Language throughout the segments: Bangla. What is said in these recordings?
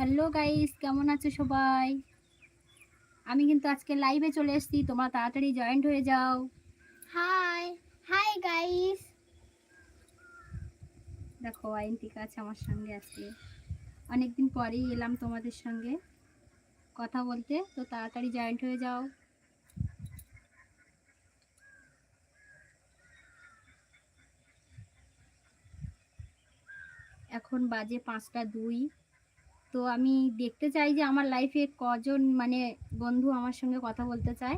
হ্যালো গাইস কেমন আছো সবাই? আমি কিন্তু আজকে লাইভে চলে এসেছি তোমরা তাড়াতাড়ি জয়েন্ট হয়ে যাও। হাই হাই গাইস দেখো আইনতিকা আছে আমার সঙ্গে আজকে। অনেকদিন পরেই এলাম তোমাদের সঙ্গে কথা বলতে তো তাড়াতাড়ি জয়েন্ট হয়ে যাও। এখন বাজে পাঁচটা দুই। তো আমি দেখতে চাই যে আমার লাইফে কজন মানে বন্ধু আমার সঙ্গে কথা বলতে চায়।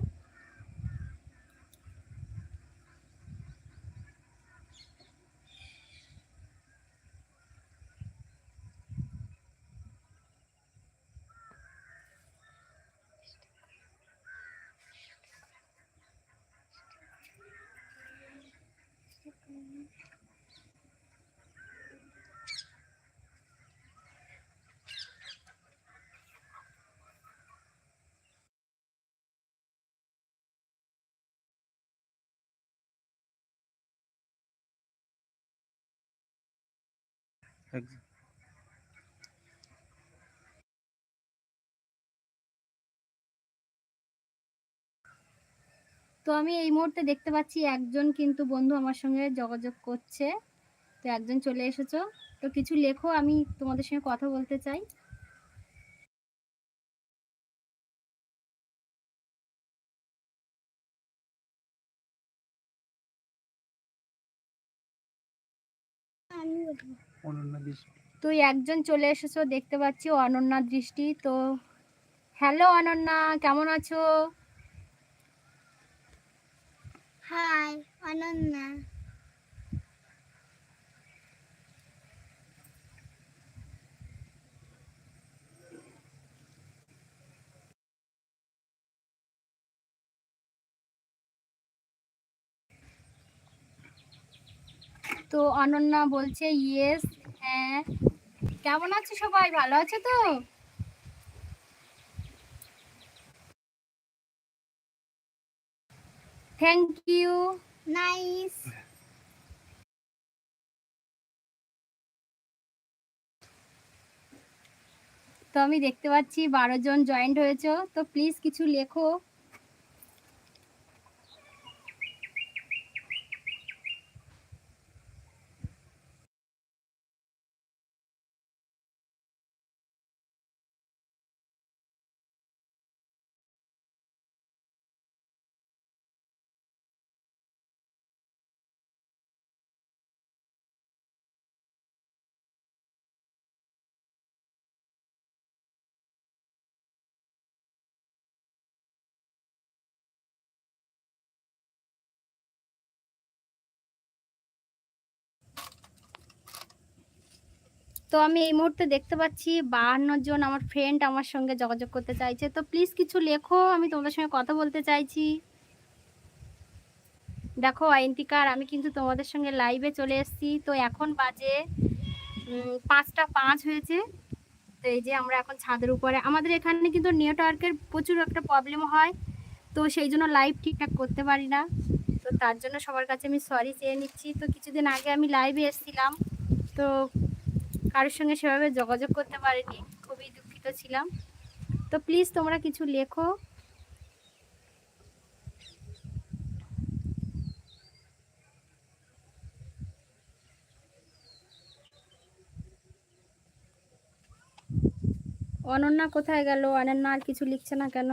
তো আমি এই মুহূর্তে দেখতে পাচ্ছি একজন কিন্তু বন্ধু আমার সঙ্গে যোগাযোগ করছে। তো একজন চলে এসেছ। তো কিছু লেখো আমি তোমাদের সঙ্গে কথা বলতে চাই। আমি অনন্য দৃষ্টি। তো একজন চলে এসেছ দেখতে পাচ্ছি অনন্যা দৃষ্টি। তো হ্যালো অনন্যা কেমন আছো? হাই অনন্যা। তো অনন্যা বলছে ইয়েস হ্যাঁ। কেমন আছো সবাই? ভালো আছো তো? থ্যাংক ইউ নাইস তো আমি দেখতে পাচ্ছি বারো জন জয়েন্ট হয়েছো। তো প্লিজ কিছু লেখো। তো আমি এই মুহূর্তে দেখতে পাচ্ছি বাহান্ন জন আমার ফ্রেন্ড আমার সঙ্গে যোগাযোগ করতে চাইছে। তো প্লিজ কিছু লেখো, আমি তোমাদের সঙ্গে কথা বলতে চাইছি। দেখো আইন্তিকার আমি কিন্তু তোমাদের সঙ্গে লাইভে চলে এসেছি। তো এখন বাজে পাঁচটা পাঁচ হয়েছে। তো এই যে আমরা এখন ছাদের উপরে, আমাদের এখানে কিন্তু নেটওয়ার্কের প্রচুর একটা প্রবলেম হয়। তো সেই জন্য লাইভ ঠিকঠাক করতে পারি না। তো তার জন্য সবার কাছে আমি সরি চেয়ে নিচ্ছি। তো কিছুদিন আগে আমি লাইভে এসেছিলাম। তো কারোর সঙ্গে সেভাবে যোগাযোগ করতে পারিনি, খুবই দুঃখিত ছিলাম। তো প্লিজ তোমরা কিছু লেখো। অনন্যা কোথায় গেল? অনন্যা আর কিছু লিখছে না কেন?